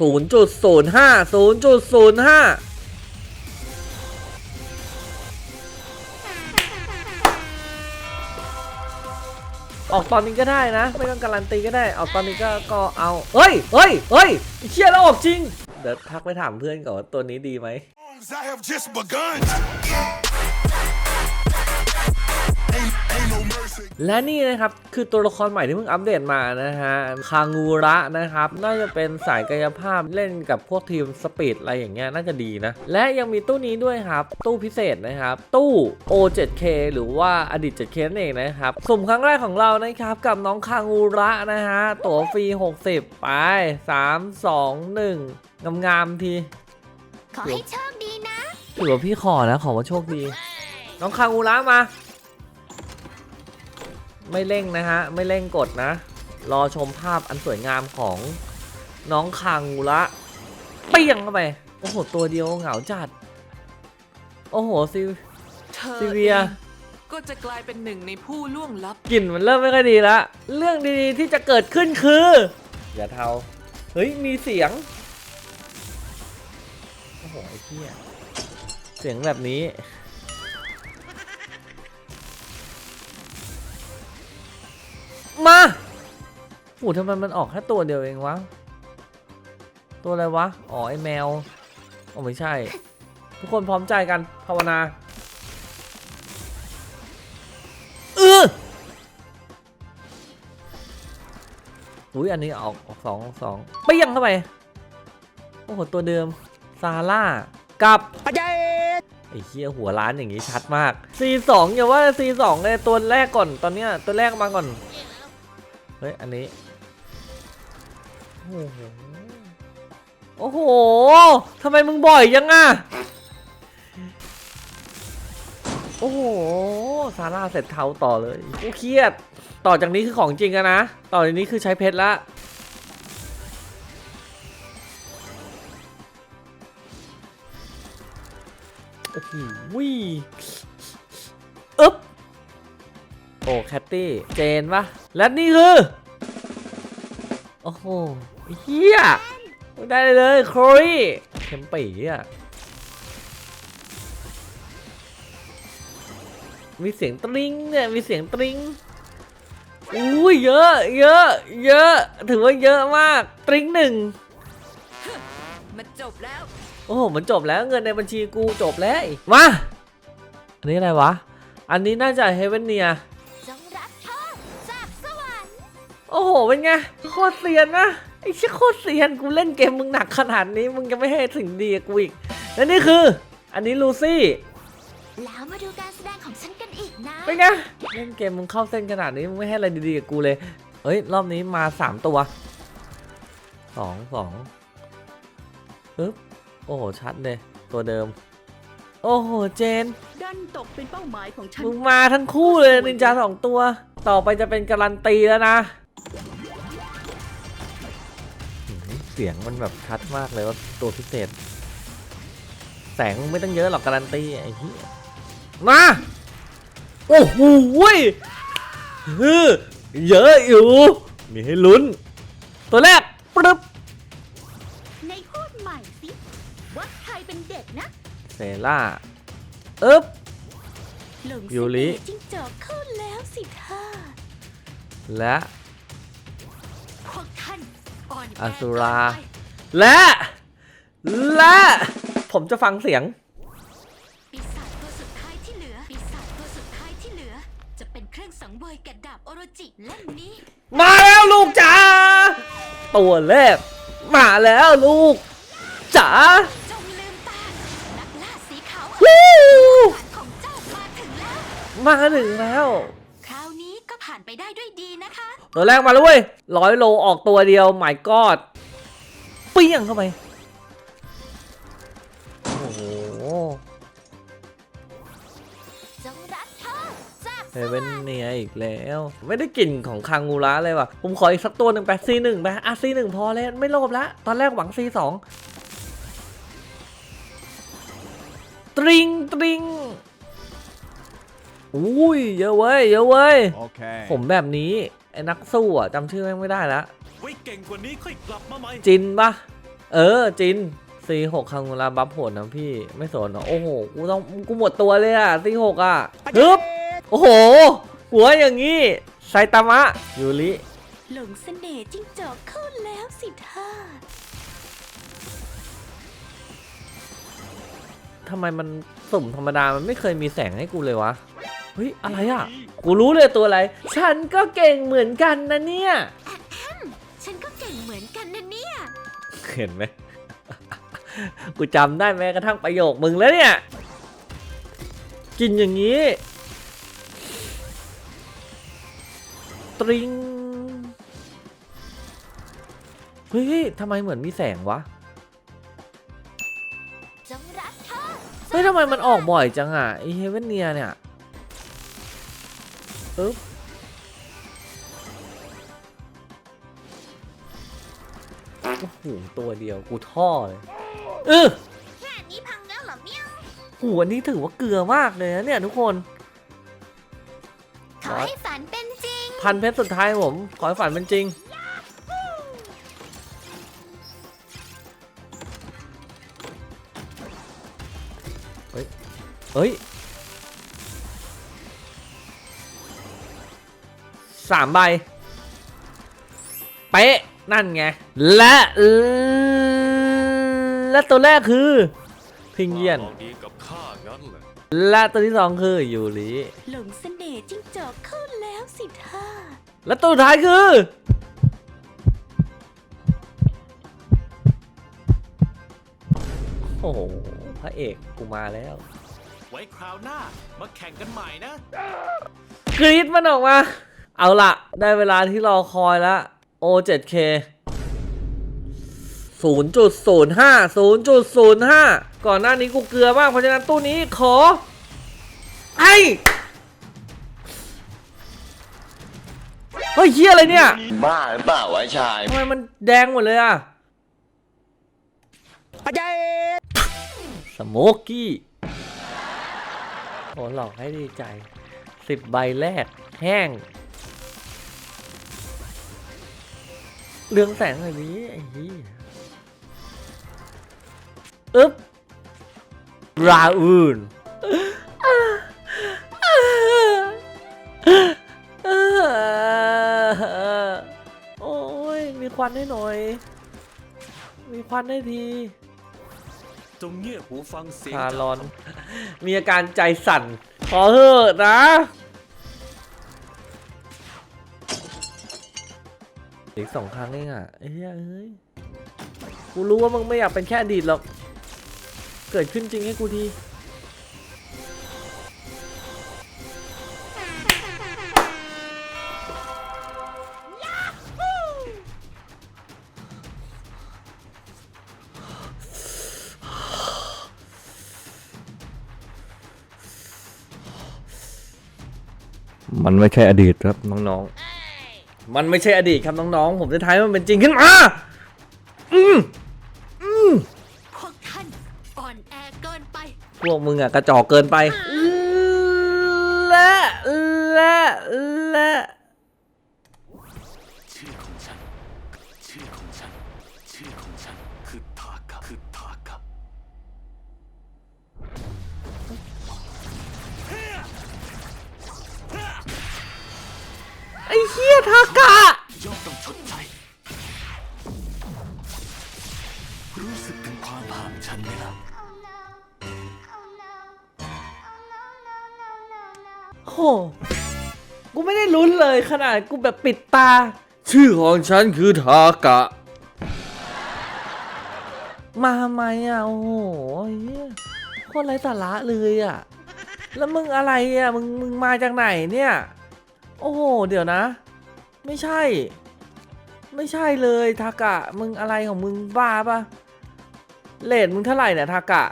ศูนย์จุดศูนย์ห้าศูนย์จุดศูนย์ห้าออกตอนนี้ก็ได้นะ ไม่ต้องการันตีก็ได้ออกตอนนี้ก็ก็เอาเฮ้ยเฮ้ยเฮ้ยเชี่ยแล้วออกจริง เดี๋ยวทักไปถามเพื่อนก่อนว่าตัวนี้ดีไหม และนี่นะครับคือตัวละครใหม่ที่เพิ่งอัปเดตมานะฮะคางูระนะครับ น่าจะเป็นสายกายภาพเล่นกับพวกทีมสปีดอะไรอย่างเงี้ยน่าจะดีนะ และยังมีตู้นี้ด้วยครับ ตู้พิเศษนะครับ ตู้ O7K หรือว่าอดีต 7K นั่นเองนะครับสุ่มครั้งแรกของเรานะครับกับน้องคางูระนะฮะตั๋วฟรี 60 ไป 3 2 1 งามๆทีขอให้โชคดีนะถือว่าพี่ขอนะขอว่าโชคดี น้องคางูระมา ไม่เร่งนะฮะ ไม่เร่งกดนะ รอชมภาพอันสวยงามของน้องคางูระเปี้ยงเข้าไป โอ้โห ตัวเดียวเหงาจัด โอ้โหซิเธอซีเวียเองก็จะกลายเป็นหนึ่งในผู้ล่วงลับ กลิ่นมันเริ่มไม่ค่อยดีละ เรื่องดีๆที่จะเกิดขึ้นคือ อย่าเทา เฮ้ย มีเสียง โอ้โห ไอ้เหี้ย เสียงแบบนี้ มาโอ้ทำไมมันออกแค่ตัวเดียวเองวะ ตัวอะไรวะ อ๋อไอแมวอ๋อไม่ใช่ ทุกคนพร้อมใจกันภาวนาเอออุ้ยอันนี้ออกออกสองออกสองเปี้ยงเข้าไป โอ้โหตัวเดิม ซาร่า กับไอ้เคียหัวร้านอย่างงี้ชัดมาก C2 อย่าว่า C2 เลยตัวแรกก่อนตอนเนี้ยตัวแรกมาก่อน ฮ้ย อันนี้ โอ้โห โอ้โหทำไมมึงบ่อยยังอะ โอ้โห ซาร่าเสร็จเทาต่อเลยกูเครียด ต่อจากนี้คือของจริงอะนะ ต่อจากนี้คือใช้เพชรละโอ้โหวิอึ๊บโอ้แคตตี้ เจนปะและนี่คือ โอ้โหเฮียได้เลยโครีเทมปีอะมีเสียงตริงเนี่ยมีเสียงตริงอุ้ยเยอะ เยอะ เยอะ ถือว่าเยอะมาก ตริงหนึ่งมันจบแล้ว โอ้โห มันจบแล้วเงินในบัญชีกูจบแล้ว มา อันนี้อะไรวะ อันนี้น่าจะเฮเวนเนีย โอ้โห เป็นไง โคตรเซียนนะไอ้ชิโคตรเซียนกูเล่นเกมมึงหนักขนาดนี้ มึงจะไม่ให้สิ่งดีกับกูอีก และนี่คือ อันนี้ลูซี่ แล้วมาดูการแสดงของฉันกันอีกนะ เป็นไง เล่นเกมมึงเข้าเส้นขนาดนี้ มึงไม่ให้อะไรดีๆกับกูเลย เฮ้ย รอบนี้มาสามตัวสองสองปึ๊บ โอ้โห ชัดเลย ตัวเดิม โอ้โห เจน ดันตกเป็นเป้าหมายของฉัน มึงมาทั้งคู่เลยนินจาสองตัว ต่อไปจะเป็นการันตีแล้วนะ เสียงมันแบบชัดมากเลยว่าตัวพิเศษ แสงมึงไม่ต้องเยอะหรอกการันตีไอ้เหี้ยมาโอ้โหยฮือเยอะอยู่ มีให้ลุ้น ตัวแรกปึ๊บในพูดใหม่สิว่าใครเป็นเด็กนะเซล่าอึ๊บ หลงยูริ เสน่ห์จิ้งจอกเข้าแล้วสิท่าและพวกท่าน อ่อนแออสุราเกินไปและ และ ผมจะฟังเสียง ปีศาจตัวสุดท้ายที่เหลือ ปีศาจตัวสุดท้ายที่เหลือ จะเป็นเครื่องสังเวยแก่ดาบโอโรจิเล่มนี้ มาแล้วลูกจ๋าตัวแรกมาแล้วลูกจ๋าจงลืมตา นักล่าสีขาววู้ผ่านของเจ้ามาถึงแล้ว มาถึงแล้ว คราวนี้ก็ผ่านไปได้ด้วยดีนะคะ ตัวแรกมาแล้วเว้ยร้อยโลออกตัวเดียวหมายกอดเปี้ยงเข้าไป โอ้โหจงรับโชคจากเฮเวนเนียอีกแล้ว ไม่ได้กลิ่นของคางงูระเลยว่ะ ผมขออีกสักตัวหนึ่งไปซีหนึ่งไปอะซีหนึ่งพอแล้วไม่โลภละตอนแรกหวังซีสองตริงตริงอุ้ยเยอะเว้ยเยอะเว้ย Okay. ผมแบบนี้ ไอ้นักสู้อะจำชื่อแม่งไม่ได้ละไว้เก่งกว่านี้ค่อยกลับมาใหม่จินปะเออจินซีหกครั้งเวลาบัฟโหดนะพี่ไม่สนเหรอโอ้โหกูต้องกูหมดตัวเลยอะซีหกอะฮึบโอ้โห หัวอย่างงี้ไซตามะยูริหลงเสน่ห์จิ้งจอกเข้าแล้วสิท่าทำไมมันสุ่มธรรมดามันไม่เคยมีแสงให้กูเลยวะเฮ้ยอะไรอะ กูรู้เลยตัวอะไร ฉันก็เก่งเหมือนกันนะเนี่ย ฉันก็เก่งเหมือนกันนะเนี่ย เห็นไหม กูจำได้แม้กระทั่งประโยคมึงแล้วเนี่ย กินอย่างนี้ ตริง เฮ้ยทำไมเหมือนมีแสงวะ จงรักเธอเฮ้ยทำไมมันออกบ่อยจังอะไอเฮเวนเนียเนี่ย ปึ๊บโอ้โหตัวเดียวกูท่อเลยเออแค่นี้พังแล้วเหรอเมียวโหอันนี้ถือว่าเกลือมากเลยนะเนี่ยทุกคนขอให้ฝันเป็นจริง พันเพชรสุดท้ายผม ขอให้ฝันเป็นจริงเฮ้ยเฮ้ย สามใบ เป๊ะ นั่นไง และและตัวแรกคือพิงเยียนมองดีกับข้างั้นแหละและตัวที่สองคือยูริหลงเสน่ห์จิ้งจอกเข้าแล้วสิท่าและตัวสุดท้ายคือ โอ้โหพระเอกกูมาแล้ว ไว้คราวหน้า มาแข่งกันใหม่นะ กรีดมันออกมา เอาละได้เวลาที่รอคอยแล้ว O7K 0.05 0.05 ก่อนหน้านี้กูเกลือมากเพราะฉะนั้นตู้นี้ขอ ไอ้เฮ้ยเฮียอะไรเนี่ยบ้าหรือเปล่าวะชายทำไมมันแดงหมดเลยอะสโมกกี้โอ้หลอกให้ดีใจสิบใบแรก แห้ง เรืองแสงแบบนี้ไอ้เหี้ยอึ๊บราอูนโอ้ย มีควันให้หน่อย มีควันให้ทีจงเงี่ยหูฟังเสียงคาจากรอน มีอาการใจสั่น ขอเถอะนะ อีกสองครั้งเองอะเอ้ยเอ้ยกูรู้ว่ามึงไม่อยากเป็นแค่อดีตหรอก เกิดขึ้นจริงให้กูทีมันไม่ใช่อดีตครับน้องๆ มันไม่ใช่อดีตครับน้องๆ ผมจะทายให้มันเป็นจริงขึ้นมา อืมอืมพวกท่านอ่อนแอเกินไป พวกมึงอะกระจอกเกินไป เฮียทากะ ย่อมต้องชดใช้รู้สึกถึงความห่างฉันไหมล่ะ โห กูไม่ได้ลุ้นเลยขนาดกูแบบปิดตา ชื่อของฉันคือทากะ มาทำไมอะ โอ้โหเฮียโคนไรสาระเลยอะ แล้วมึงอะไรอะ มึงมึงมาจากไหนเนี่ย โอ้โห เดี๋ยวนะ ไม่ใช่ ไม่ใช่เลยทากะ มึงอะไรของมึงบ้าปะเลทมึงเท่าไหร่เนี่ยทากะ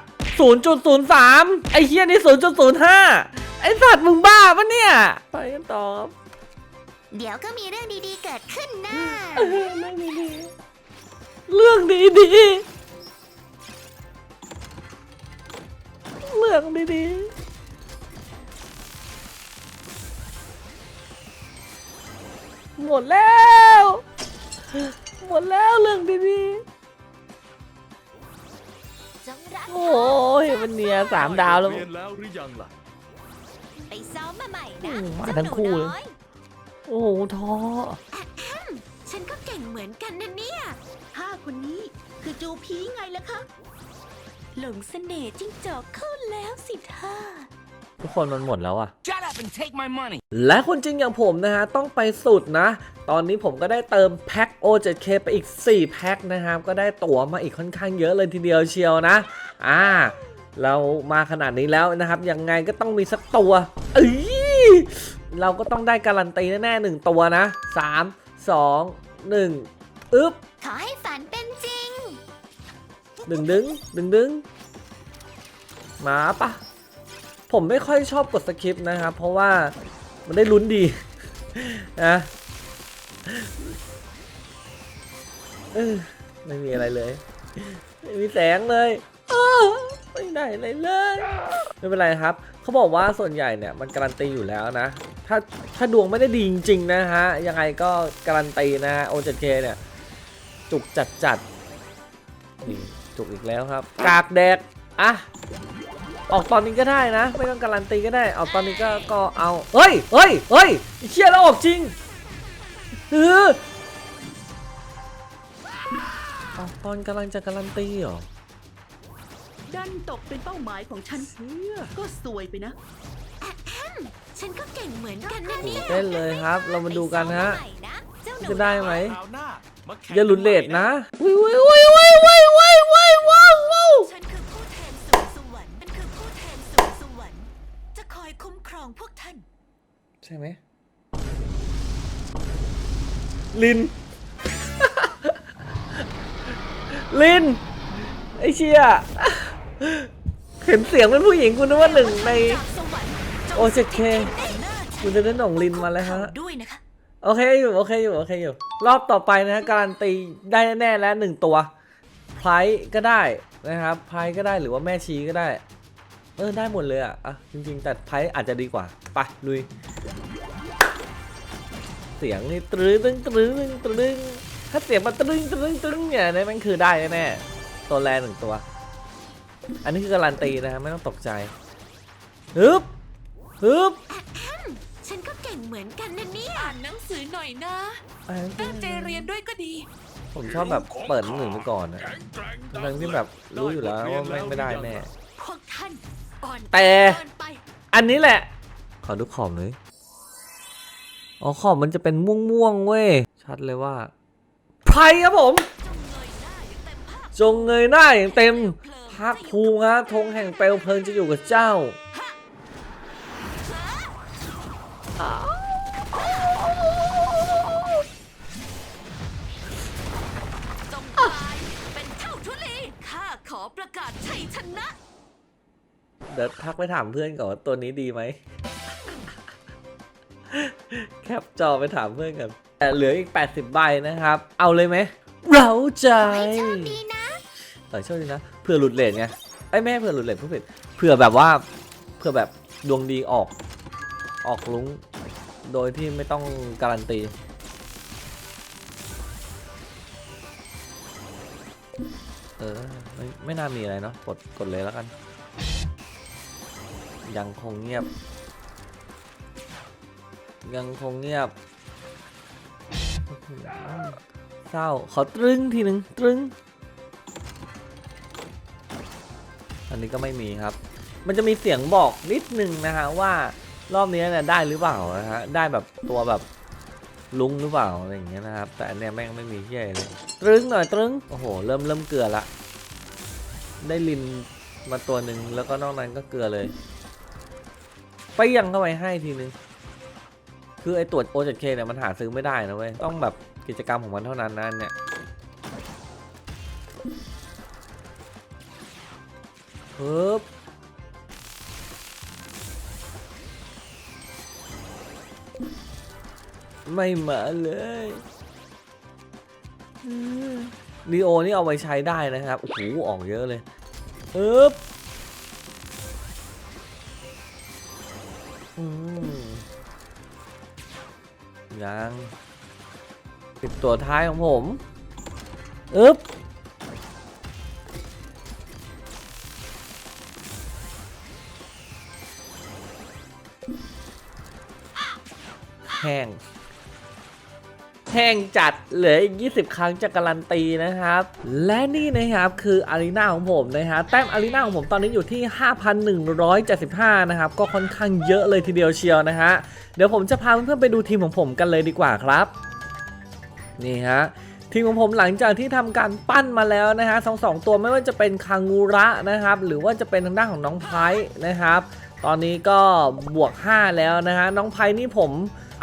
0.03 ไอ้เฮียนี่ 0.05 ไอ้สัตว์มึงบ้าปะเนี่ย ไปกันต่อครับเดี๋ยวก็มีเรื่องดีๆเกิดขึ้นนะเออเรื่องดีๆเรื่องดีๆ หมดแล้ว หมดแล้วเรื่องดีๆจงรักโอ้ยมันเนียสามดาวแล้วเรียนแล้วหรือยังล่ะไปซ้อมมาใหม่อืนะมมาเจ้าทั้งหนูคู่เลยน้อยโอ้โหท้อฉันก็เก่งเหมือนกันนะเนี่ยห้าคนนี้คือจูพีไงล่ะคะ หลงเสน่ห์จิ้งจอกเข้าแล้วสิท่า ทุกคนมันหมดแล้วอะ Shut up and take my money และคนจริงอย่างผมนะฮะ ต้องไปสุดนะ ตอนนี้ผมก็ได้เติมแพ็ค O7K ไปอีก 4 แพ็คนะครับ ก็ได้ตั๋วมาอีกค่อนข้างเยอะเลยทีเดียวเชียวนะ อ่า เรามาขนาดนี้แล้วนะครับ ยังไงก็ต้องมีสักตัวเอ้ยเราก็ต้องได้การันตีแน่ๆหนึ่งตัวนะ 3 2 1อึ๊บขอให้ฝันเป็นจริง ดึงดึงดึงดึงมาปะ ผมไม่ค่อยชอบกดสคริปต์นะครับ เพราะว่ามันได้ลุ้นดีนะไม่มีอะไรเลย ไม่มีแสงเลยไม่ได้อะไรเลย ไม่เป็นไรครับ เขาบอกว่าส่วนใหญ่เนี่ยมันการันตีอยู่แล้วนะ ถ้าถ้าดวงไม่ได้ดีจริงๆนะฮะ ยังไงก็การันตีนะฮะ O7K เนี่ย จุกจัดจัดนี่จุกอีกแล้วครับ กากแดก อะ ออกตอนนี้ก็ได้นะ ไม่ต้องการันตีก็ได้ออกตอนนี้ก็ก็เอาเฮ้ยเฮ้ยเฮ้ยไอ้เชี่ยแล้วออกจริงเออออกตอนกำลังจะการันตีเหรอดันตกเป็นเป้าหมายของฉันก็สวยไปนะฉันก็เก่งเหมือนกันนะตื่เนี่นยเต้นเลยครับ เรามาดูกันฮะไปซ้อมมาใหม่นะเจ้าหนูจะได้ไหมคราวหน้ามาแข่งอย่าหลุดเลทนะวิววิววิววิววิววิววิว ใช่ไหมลิน ลิน ไอเชียเห็นเสียงเป็นผู้หญิงคุณนึกว่าหนึ่งในจากสวรรค์จงโอ้เจ็ดเคสถิตในหน้าฉันคุณจะได้หน่องลินมาแล้วฮะขด้วยนะคะโอเคอยู่โอเคอยู่โอเคอยู่ รอบต่อไปนะฮะการันตีได้แน่ๆแล้วหนึ่งตัวไพรก็ได้นะครับไพรก็ได้หรือว่าแม่ชีก็ได้ เออได้หมดเลยอะอะจริงๆ แต่ไพรอาจจะดีกว่า ไปลุย เสียงนี่ตรึงตึงตรึงตึงตรึงถ้าเสียงมันตรึงตรึงตรึงเนี่ยนั่นมันคือได้แน่ๆตัวแรหนึ่งตัว อันนี้คือการันตีนะฮะไม่ต้องตกใจฮึบฮึบฉันก็เก่งเหมือนกันนะเนี่ยอ่านหนังสือหน่อยนะ ตั้งใจเรียนด้วยก็ดี ผมชอบแบบเปิดหนึ่งไปก่อนนะแข็งแกร่งทั้งที่แบบรู้อยู่แล้วว่าไม่งไม่ได้แน่พวกท่านอ่อนแต่เกินไปอันนี้แหละ ขอดูขอบหน่อย อ๋อขอบมันจะเป็นม่วงๆเว้ย ชัดเลยว่าไพรครับผม จงเงยหน้าอย่างเต็มภาคจงเงยหน้าอย่างเต็มภาคภูมิฮะธงแห่งเปลวเพลิงจะอยู่กับเจ้าจงกลายเป็นเท่าทุลีข้าขอประกาศชัยชนะเดี๋ยวทักไปถามเพื่อนก่อนว่าตัวนี้ดีไหม แคปจอไปถามเพื่อนกันแต่เหลืออีก 80 ใบนะครับ เอาเลยไหมเราใจโชคดีนะเออโชคดีนะเผื่อหลุดเลทไงไอ้ยแม่ให้เผื่อหลุดเลทผู้ผิดเผื่อแบบว่าเผื่อแบบดวงดีออก ออกลุ้งโดยที่ไม่ต้องการันตีเออไม่ไม่น่ามีอะไรเนาะกดกดเลยแล้วกัน ยังคงเงียบ ยังคงเงียบ เศร้า ขอตรึงทีหนึ่งตรึง อันนี้ก็ไม่มีครับ มันจะมีเสียงบอกนิดนึงนะฮะว่ารอบนี้เนี่ยได้หรือเปล่านะฮะ ได้แบบตัวแบบลุงหรือเปล่าอะไรอย่างเงี้ยนะครับ แต่อันเนี้ยแม่งไม่มีเที่ยเลย ตรึงหน่อยตรึง โอ้โห เริ่มเริ่มเกลือละ ได้ลินมาตัวหนึ่งแล้วก็นอกนั้นก็เกลือเลย ไปยังเข้าไปให้ทีนึง คือไอตรวจ O7K เนี่ยมันหาซื้อไม่ได้นะเว้ย ต้องแบบกิจกรรมของมันเท่านั้นนะอันเนี่ยปึ๊บไม่มาเลยลีโอนี่เอาไว้ใช้ได้นะครับ โอ้โหออกเยอะเลยปึ๊บ ยังปิดตัวท้ายของผมอึ๊บแห้ง แห้งจัดเหลืออีก 20 ครั้งจะการันตีนะครับ และนี่นะครับคืออารีนาของผมนะฮะแต้มอารีนาของผมตอนนี้อยู่ที่ 5,175 นะครับ ก็ค่อนข้างเยอะเลยทีเดียวเชียวนะฮะเดี๋ยวผมจะพาเพื่อนๆไปดูทีมของผมกันเลยดีกว่าครับ นี่ฮะทีมของผมหลังจากที่ทำการปั้นมาแล้วนะฮะสองสองตัวไม่ว่าจะเป็นคางูระนะครับ หรือว่าจะเป็นทางด้านของน้องไพร์นะครับ ตอนนี้ก็บวก 5 แล้วนะฮะน้องไพร์นี่ผม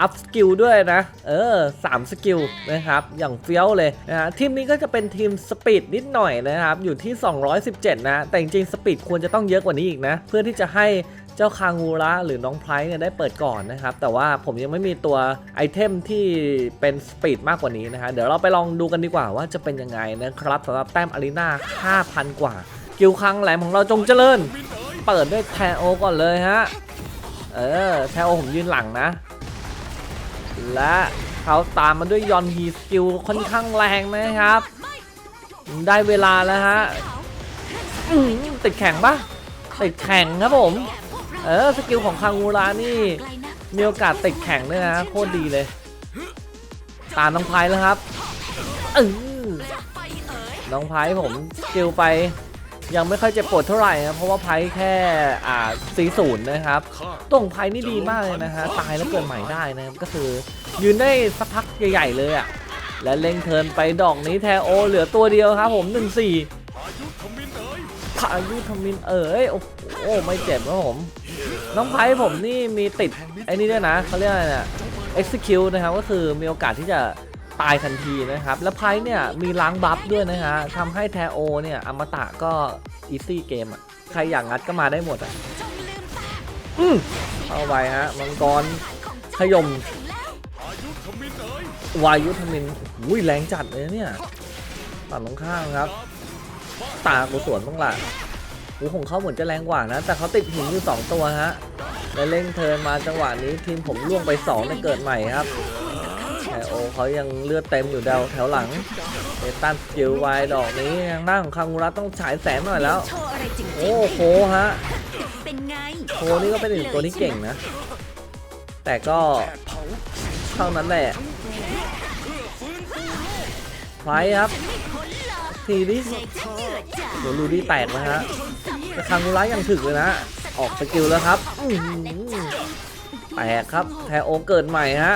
อัพสกิลด้วยนะ เออ3สกิลนะครับ อย่างเฟี้ยวเลยนะฮะทีมนี้ก็จะเป็นทีมสปีดนิดหน่อยนะครับ อยู่ที่ 217 นะ แต่จริงๆสปีดควรจะต้องเยอะกว่านี้อีกนะ เพื่อที่จะให้เจ้าคางูระหรือน้องไพร์เนี่ยได้เปิดก่อนนะครับ แต่ว่าผมยังไม่มีตัวไอเทมที่เป็นสปีดมากกว่านี้นะฮะเดี๋ยวเราไปลองดูกันดีกว่าว่าจะเป็นยังไงนะครับสำหรับแต้มอารีนา5,000 กว่า กิลคังแหลมของเราจงเจริญ เปิดด้วยแทโอก่อนเลยฮะ เออแทโอผมยืนหลังนะ และเขาตามมาด้วยยอนฮีสกิลค่อนข้างแรงนะครับ ได้เวลาแล้วฮะติดแข่งปะติดแข่งครับผม เออสกิลของคางูรานี่ มีโอกาสติดแข่งด้วยนะโคตรดีเลย ตามน้องไพแล้วครับเออน้องไพผมสกิลไป ยังไม่ค่อยเจ็บปวดเท่าไหร่นะเพราะว่าไพ่แค่อ่าสีศูนย์นะครับตัวงไพ่นี่ดีมากเลยนะฮะตายแล้วเกิดใหม่ได้นะครับก็คือ ยืนได้สักพักใหญ่ ๆ เลยอะ่ะและเล็งเทินไปดอกนี้แทโอ เหลือตัวเดียวครับผม1 4พายุทมินเอ๋ยพายุทมินเอ๋ยโอ้โหไม่เจ็บครับผม น้องไพ่ผมนี่มีติดไอ้นี่ด้วยนะเขาเรียกอะไรเนี่ย execute นะครับก็คือมีโอกาสที่จะ ตายทันทีนะครับ แล้วไพ่เนี่ยมีล้างบัฟด้วยนะฮะทำให้แทโอเนี่ยอมตะก็อีซี่เกมอะ ใครอยากงัดก็มาได้หมดอะอืมเข้าไปฮะมังกรขยมวายุทมินอุ้ยแรงจัดเลยเนี่ยฝั่งตรงข้ามครับ ตากูสวนบ้างล่ะหูของเขาเหมือนจะแรงกว่านะ แต่เขาติดหินอยู่ 2 ตัวฮะและเร่งเทินมาจังหวะนี้ทีมผมล่วงไป2ในเกิดใหม่ครับ โอเขายังเลือดเต็มอยู่แถวแถวหลังเอตันสกิลไวดอกนี้ทางหน้าของคังมูระต้องฉายแสงหน่อยแล้ว โอ้โหฮะโคนี่ก็เป็นอีกตัวที่เก่งนะ แต่ก็เท่านั้นแหละไฟครับทีนี้ใจฉันเยือดจ้าโดนลูดี้แตกนะฮะแต่คังมูระยังถึกเลยนะ ออกสกิลแล้วครับแตกครับแทโอเกิดใหม่ฮะ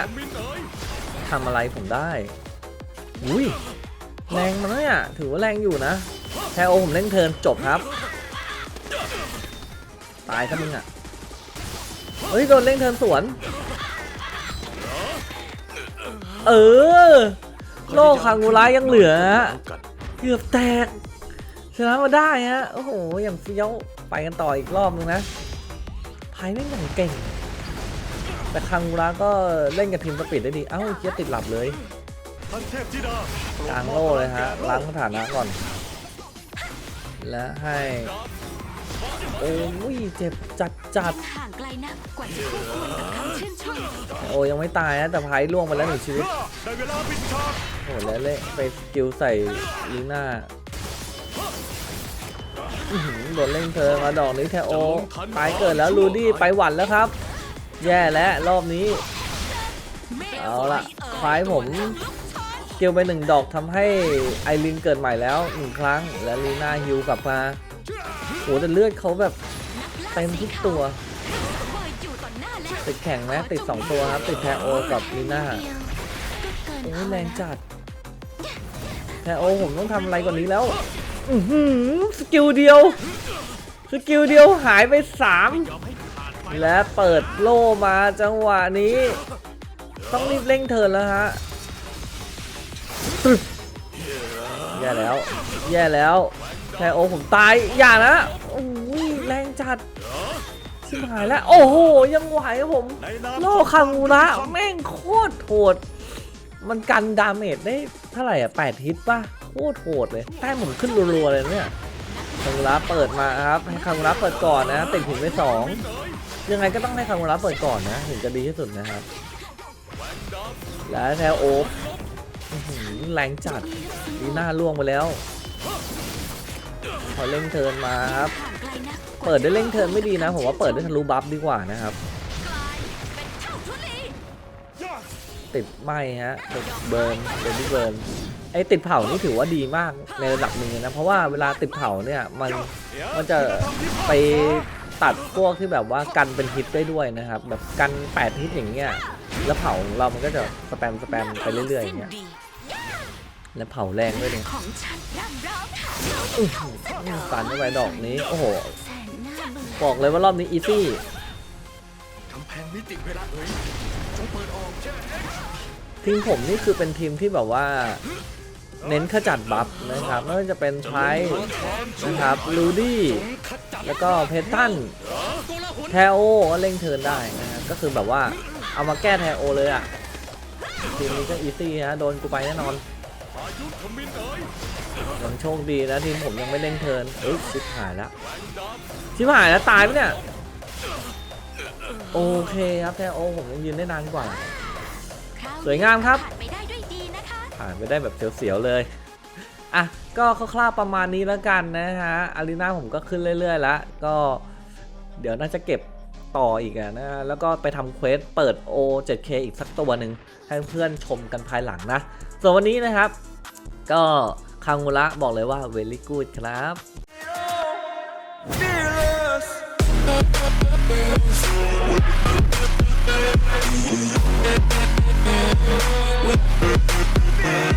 ทำอะไรผมได้ อุ้ยแรงมันเนี่ยถือว่าแรงอยู่นะแทโอผมเล่นเทินจบครับ ตายครับมึงอะเฮ้ยโดนเล่นเทินสวน เออ โลกคังูระยังเหลือ เกือบแตกชนะมาได้ฮะ โอ้โห อย่างเฟี้ยว ไปกันต่ออีกรอบนึงนะไพ่ไม่งอย่างเก่ง แต่คังมูระก็เล่นกับทีมสปีดได้ดี เอ้าเกียติดหลับเลยท่านเทพธิดากลางโล่เลยฮะล้างสถานะก่อน และให้ โอ้ยเจ็บจัดจัดห่างไกลนะกว่าจะคู่ควรกับคำชื่นชมโอ้ยังไม่ตายนะแต่ไพ่ล่วงไปแล้วหนึ่งชีวิตได้เวลาปิดฉากโอ้แล้วเละไปสกิลใส่ลีน่าอื้อหือโดนเล่นเธอมาดอกนี้แทโอตายเกิดแล้วลูดี้ไปหวันแล้วครับ แย่แล้วรอบนี้ เอาละไฟผมสกิลไปหนึ่งดอกทำให้ไอรินเกิดใหม่แล้วหนึ่งครั้ง และลีน่าฮิวกลับมาโหแต่เลือดเขาแบบเต็มทุกตัวคอยอยู่ต่อหน้าแล้วติดแข่งไหมติด 2 ตัวครับ ติดแทโอกับลีน่าโอ้แรงจัดแทโอผมต้องทำอะไรกว่านี้แล้วอือหือสกิลเดียว สกิลเดียวหายไป 3 และเปิดโล่มาจังหวะนี้ ต้องรีบเร่งเทินแล้วฮะแย่แล้ว แย่แล้วแทโอผมตาย อย่านะโอ้ยแรงจัดชิบหายแล้ว โอ้โห ยังไหวครับผม โลคังมูระแม่งโคตรโหด มันกันดาเมจได้เท่าไหร่อะ8ฮิตป่ะ โคตรโหดเลยแต้มผมขึ้นรัวๆเลยเนี่ยคังมูระเปิดมาครับให้คังมูระเปิดก่อนนะติดหินไปสอง ยังไงก็ต้องให้คังมูระเปิดก่อนนะ ถึงจะดีที่สุดนะครับ และแทโอฟอื้อหือแรงจัดดีหน้าล่วงไปแล้วพอเร่งเทินมาครับ เปิดได้เร่งเทินไม่ดีนะ ผมว่าเปิดได้ทะลุบัฟดีกว่านะครับติดไหมฮะติดเบิร์นเบบี้เบิร์นไอติดเผานี่ถือว่าดีมากในระดับหนึ่งนะ เพราะว่าเวลาติดเผาเนี่ยมันมันจะไป ตัดพวกที่แบบว่ากันเป็นฮิตได้ด้วยนะครับ แบบกัน8ฮิตอย่างเงี้ยแล้วเผาของเรามันก็จะสแปมสแปมไปเรื่อยๆอย่างเงี้ยแล้วเผาแรงด้วยเนี่ยของฉันร่ำร้องหาอื้อหือฟันเข้าไปดอกนี้ โอ้โห บอกเลยว่ารอบนี้อีซี่กำแพงมิติเวลาเอ๋ยจงเปิดออกทีมผมนี่คือเป็นทีมที่แบบว่า เน้นขจัดบัฟนะครับไม่ว่าจะเป็นไทรนะครับลูดี้ แล้วก็เพทันแทโอก็เล่งเทินได้นะฮะก็คือแบบว่าเอามาแก้แทโอเลยอะทีมนี้ก็อีซี่ฮะโดนกูไปแน่นอนยังโชคดีนะทีมผมยังไม่เล่งเทินเอ้ยชิบหายแล้วชิบหายแล้วตายปะเนี่ย โอเคครับแทโอผมยังยืนได้นานกว่า สวยงามครับ ผ่านไปได้ด้วยดีนะคะผ่านได้แบบเสียวๆเลยอะก็คร่าวๆประมาณนี้แล้วกันนะฮะอารีนาผมก็ขึ้นเรื่อยๆแล้วก็เดี๋ยวน่าจะเก็บต่ออีกนะแล้วก็ไปทำเควสเปิด O 7K อีกสักตัวหนึ่งให้เพื่อนชมกันภายหลังนะ ส่วนวันนี้นะครับ ก็คางูระบอกเลยว่า very good ครับ Fearless. We'll